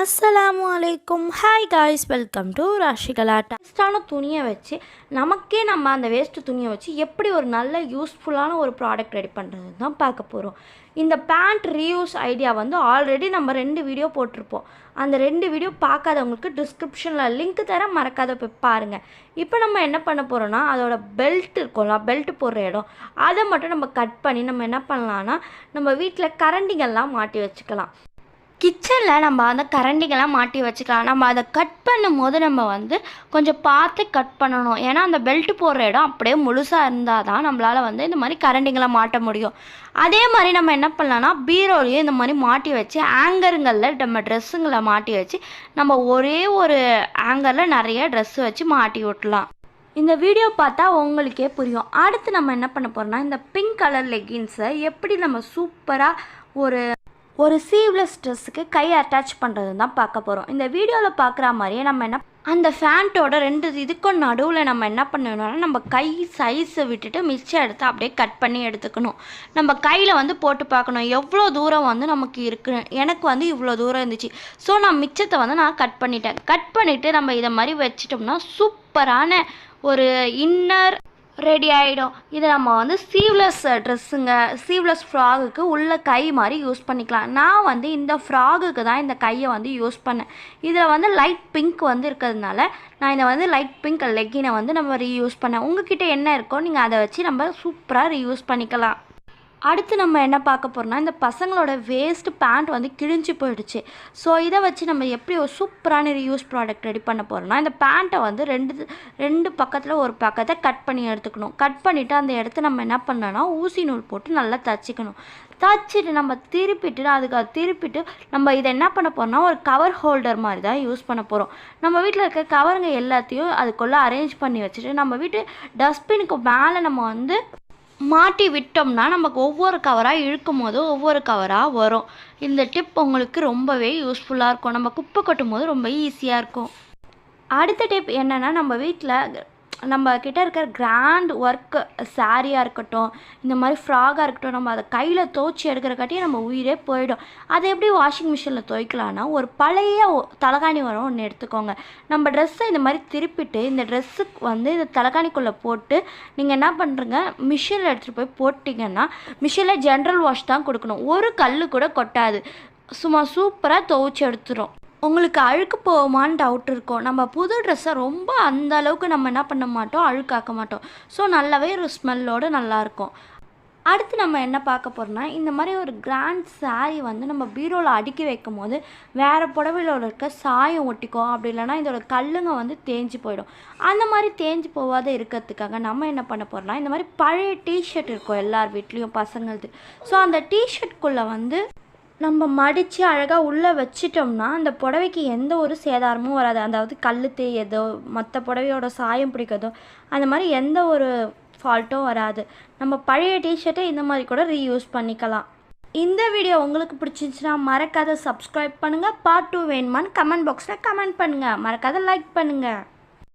அஸ்ஸலாமு அலைக்கும். Hi guys welcome to Rashikala வேஸ்ட்டான துணியை வச்சு நமக்கே நம்ம அந்த வேஸ்ட்டு துணியை வச்சு எப்படி ஒரு நல்ல யூஸ்ஃபுல்லான ஒரு ப்ராடக்ட் ரெடி பண்ணுறது தான் பார்க்க போகிறோம் இந்த பேண்ட் ரீயூஸ் ஐடியா வந்து ஆல்ரெடி நம்ம ரெண்டு வீடியோ போட்டிருப்போம். அந்த ரெண்டு வீடியோ பார்க்காதவங்களுக்கு டிஸ்கிரிப்ஷனில் லிங்க் தர மறக்காத போய் பாருங்கள் இப்போ நம்ம என்ன பண்ண போகிறோம்னா அதோட பெல்ட் இருக்கும்ல பெல்ட் போடுற இடம். அதை மட்டும் நம்ம கட் பண்ணி நம்ம என்ன பண்ணலான்னா நம்ம வீட்டில் கரண்டிங்கெல்லாம் மாட்டி வச்சுக்கலாம். கிச்சனில் நம்ம அந்த கரண்டிங்கெல்லாம் மாட்டி வச்சுக்கலாம். நம்ம அதை கட் பண்ணும் போது நம்ம வந்து கொஞ்சம் பார்த்து கட் பண்ணணும். ஏன்னா அந்த பெல்ட் போடுற இடம் அப்படியே முழுசாக இருந்தால் தான் நம்மளால் வந்து இந்த மாதிரி கரண்டிங்களை மாட்ட முடியும். அதே மாதிரி நம்ம என்ன பண்ணலாம்னா பீரோலையும் இந்த மாதிரி மாட்டி வச்சு ஆங்கருங்களில் நம்ம ட்ரெஸ்ஸுங்களை மாட்டி வச்சு நம்ம ஒரே ஒரு ஆங்கரில் நிறைய ட்ரெஸ்ஸு வச்சு மாட்டி விட்டலாம். இந்த வீடியோ பார்த்தா உங்களுக்கே புரியும். அடுத்து நம்ம என்ன பண்ண போகிறோம்னா இந்த பிங்க் கலர் லெகின்ஸை எப்படி நம்ம சூப்பராக ஒரு ஒரு சீவ்லெஸ் ட்ரெஸ்ஸுக்கு கை அட்டாச் பண்ணுறது தான் பார்க்க போகிறோம் இந்த வீடியோவில் பார்க்குற மாதிரியே நம்ம என்ன அந்த ஃபேண்ட்டோட ரெண்டு இதுக்கும் நடுவில் நம்ம என்ன பண்ணணும்னா நம்ம கை சைஸை விட்டுட்டு மிச்சம் எடுத்து அப்படியே கட் பண்ணி எடுத்துக்கணும். நம்ம கையில் வந்து போட்டு பார்க்கணும். எவ்வளோ தூரம் வந்து நமக்கு இருக்கு? எனக்கு வந்து இவ்வளோ தூரம் இருந்துச்சு. ஸோ நான் மிச்சத்தை வந்து நான் கட் பண்ணிட்டேன். கட் பண்ணிவிட்டு நம்ம இதை மாதிரி வச்சிட்டோம்னா சூப்பரான ஒரு இன்னர் ரெடி ஆகிடும் இதை நம்ம வந்து சீவ்லெஸ் ட்ரெஸ்ஸுங்க சீவ்லெஸ் ஃப்ராகுக்கு உள்ள கை மாதிரி யூஸ் பண்ணிக்கலாம். நான் வந்து இந்த ஃப்ராகுக்கு தான் இந்த கையை வந்து யூஸ் பண்ணேன். இதில் வந்து லைட் பிங்க் வந்து இருக்கிறதுனால நான் இதை வந்து லைட் பிங்க் லெக்கினை வந்து நம்ம ரீயூஸ் பண்ணேன். உங்ககிட்ட என்ன இருக்கோ நீங்கள் அதை வச்சு நம்ம சூப்பராக ரீயூஸ் பண்ணிக்கலாம். அடுத்து நம்ம என்ன பார்க்க போகிறோம்னா இந்த பசங்களோட வேஸ்ட் பேண்ட் வந்து கிழிஞ்சு போயிடுச்சு. ஸோ இதை வச்சு நம்ம எப்படி ஒரு சூப்பரான ரியூஸ் ப்ராடக்ட் ரெடி பண்ண போகிறோம்னா இந்த பேண்ட்டை வந்து ரெண்டு ரெண்டு பக்கத்தில் ஒரு பக்கத்தை கட் பண்ணி எடுத்துக்கணும். கட் பண்ணிவிட்டு அந்த இடத்த நம்ம என்ன பண்ணோன்னா ஊசி நூல் போட்டு நல்லா தச்சுக்கணும். தச்சுட்டு நம்ம திருப்பிட்டு அதுக்கு திருப்பிட்டு நம்ம இதை என்ன பண்ண போகிறோம்னா ஒரு கவர் ஹோல்டர் மாதிரி தான் யூஸ் பண்ண போகிறோம் நம்ம வீட்டில் இருக்க கவருங்க எல்லாத்தையும் அதுக்குள்ளே அரேஞ்ச் பண்ணி வச்சுட்டு நம்ம வீட்டு டஸ்ட்பினுக்கு மேலே நம்ம வந்து மாட்டி விட்டோம்னா நமக்கு ஒவ்வொரு கவராக இழுக்கும் போது ஒவ்வொரு கவராக வரும். இந்த டிப் உங்களுக்கு ரொம்பவே யூஸ்ஃபுல்லாக இருக்கும். நம்ம குப்பை கொட்டும் போது ரொம்ப ஈஸியாக இருக்கும். அடுத்த டிப் என்னென்னா நம்ம வீட்டில் நம்ம கிட்ட இருக்கிற கிராண்ட் ஒர்க்கு சாரியாக இருக்கட்டும் இந்த மாதிரி ஃப்ராகாக இருக்கட்டும் நம்ம அதை கையில் துவச்சி எடுக்கிறக்காட்டியும் நம்ம உயிரே போயிடும். அதை எப்படி வாஷிங் மிஷினில் துவைக்கலான்னா ஒரு பழைய ஒ- தலகாணி வரம் ஒன்று எடுத்துக்கோங்க. நம்ம ட்ரெஸ்ஸை இந்த மாதிரி திருப்பிட்டு இந்த ட்ரெஸ்ஸுக்கு வந்து இந்த தலகாணிக்குள்ளே போட்டு நீங்கள் என்ன பண்ணுறீங்க மிஷினில் எடுத்துகிட்டு போய் போட்டிங்கன்னா மிஷினில் ஜென்ரல் வாஷ் தான் கொடுக்கணும். ஒரு கல் கூட கொட்டாது. சும்மா சூப்பராக துவைச்சி எடுத்துரும். உங்களுக்கு அழுக்கு போகுமான்னு டவுட் இருக்கும். நம்ம புது ட்ரெஸ்ஸை ரொம்ப அந்த அளவுக்கு நம்ம என்ன பண்ண மாட்டோம்? அழுக்காக்க மாட்டோம். ஸோ நல்லாவே ஒரு ஸ்மெல்லோடு நல்லாயிருக்கும் அடுத்து நம்ம என்ன பார்க்க போகிறோம்னா இந்த மாதிரி ஒரு கிராண்ட் saree வந்து நம்ம பீரோவில் அடுக்கி வைக்கும் போது வேறு புடவையில் இருக்க சாயம் ஒட்டிக்கும். அப்படி இல்லைன்னா இதோட கல்லுங்க வந்து தேஞ்சு போயிடும். அந்த மாதிரி தேஞ்சு போகாத இருக்கிறதுக்காக நம்ம என்ன பண்ண போகிறோம்னா இந்த மாதிரி பழைய டிஷர்ட் இருக்கும் எல்லார் வீட்லேயும் பசங்களது. ஸோ அந்த டிஷர்ட்குள்ளே வந்து நம்ம மடித்து அழகாக உள்ளே வச்சிட்டோம்னா அந்த புடவைக்கு எந்த ஒரு சேதாரமும் வராது. அதாவது கல் தேயதோ மற்ற புடவையோட சாயம் பிடிக்கிறதோ அந்த மாதிரி எந்த ஒரு ஃபால்ட்டும் வராது. நம்ம பழைய டிஷர்ட்டை இந்த மாதிரி கூட ரீயூஸ் பண்ணிக்கலாம். இந்த வீடியோ உங்களுக்கு பிடிச்சிருந்துச்சுன்னா மறக்காத சப்ஸ்கிரைப் பண்ணுங்கள் பார்ட் டூ வேணுமான்னு கமெண்ட் பாக்ஸில் கமெண்ட் பண்ணுங்கள் மறக்காத லைக் பண்ணுங்கள்